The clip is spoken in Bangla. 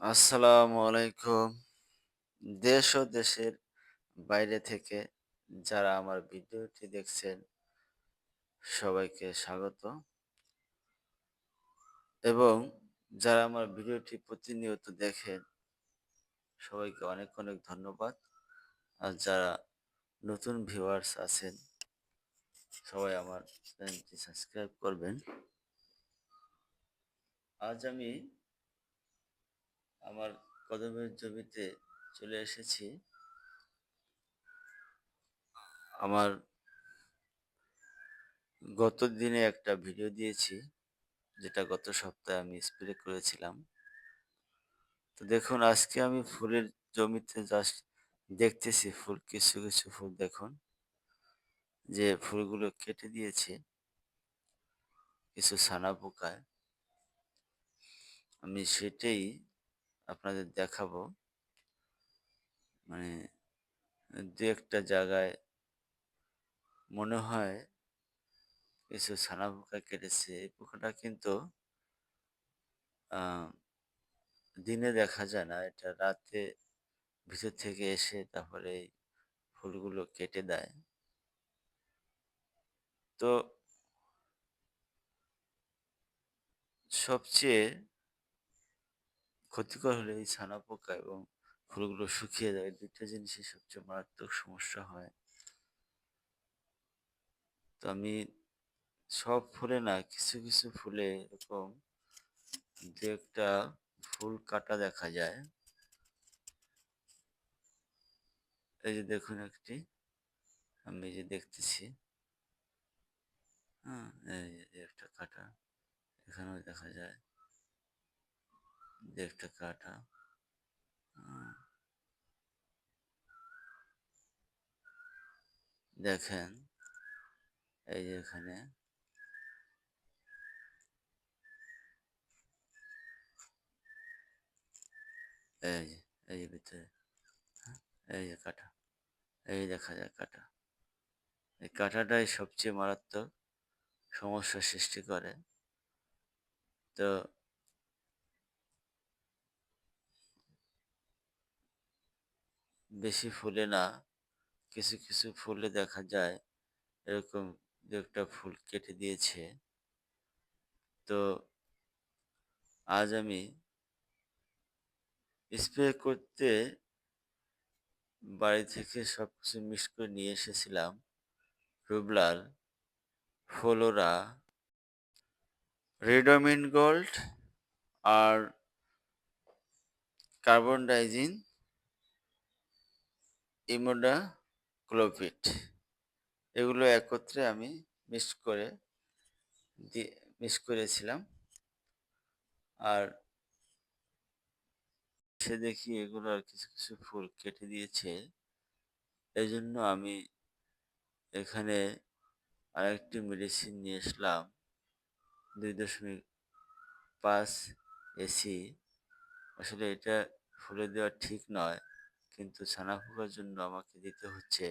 আসসালামু আলাইকুম। দেশ ও দেশের বাইরে থেকে যারা আমার ভিডিওটি দেখছেন, সবাইকে স্বাগত। এবং যারা আমার ভিডিওটি প্রতিনিয়ত দেখেন, সবাইকে অনেক অনেক ধন্যবাদ। আর যারা নতুন ভিউয়ার্স আছেন, সবাই আমার চ্যানেলটি সাবস্ক্রাইব করবেন। আজ আমি আমার কদমের জমিতে চলে এসেছি। আমার গত দিনে একটা ভিডিও দিয়েছি, যেটা গত সপ্তাহে আমি স্প্রে করেছিলাম। তো দেখুন, আজকে আমি ফুলের জমিতে জাস্ট দেখতেছি ফুল, কিছু কিছু ফুল দেখুন, যে ফুলগুলো কেটে দিয়েছে। কিছু ছানা পোকায়। আমি সেটাই আপনাদের দেখাবো। মানে দু একটা জায়গায় মনে হয় কিছু ছানা পোকা কেটেছে। এই পোকাটা কিন্তু দিনে দেখা যায় না। এটা রাতে ভিতর থেকে এসে তারপরে এই ফুলগুলো কেটে দেয়। তো সবচেয়ে ক্ষতিকর হলে এই ছানা পোকা এবং ফুলগুলো শুকিয়ে যায় দুইটা জিনিসই সবচেয়ে মারাত্মক সমস্যা হয়। তো আমি সব ফুলে না কিছু কিছু ফুলে এরকম দু একটা ফুল কাটা দেখা যায়। এই যে দেখুন একটি, আমি যে দেখতেছি। হ্যাঁ এই একটা কাটা, এখানেও দেখা যায়। দু একটা কাটা দেখেন এই যে এখানে এই যে এই যে ভিতরে এই যে কাটা এই দেখা যায় কাটা এই কাটাটাই সবচেয়ে মারাত্মক সমস্যা সৃষ্টি করে তো বেশি ফুলে না। কিছু কিছু ফুলে দেখা যায়। এরকম দু একটা ফুল কেটে দিয়েছে। তো আজ আমি স্প্রে করতে বাড়ি থেকে সব কিছু মিক্স করে নিয়ে এসেছিলাম। রুবলাল ফ্লোরা, রেডোমিন গোল্ড আর কার্বন ডাইজিন। ইমোডা ক্লোপিট এগুলো একত্রে আমি মিক্স করে দিয়ে মিক্স করেছিলাম। আর সে দেখি এগুলো আর কিছু কিছু ফুল কেটে দিয়েছে। এই জন্য আমি এখানে আরেকটি মেডিসিন নিয়ে আসলাম দুই দশমিক পাঁচ এসি আসলে এটা ফুলে দেওয়া ঠিক নয়। কিন্তু ছানা পোকার জন্য আমাকে দিতে হচ্ছে।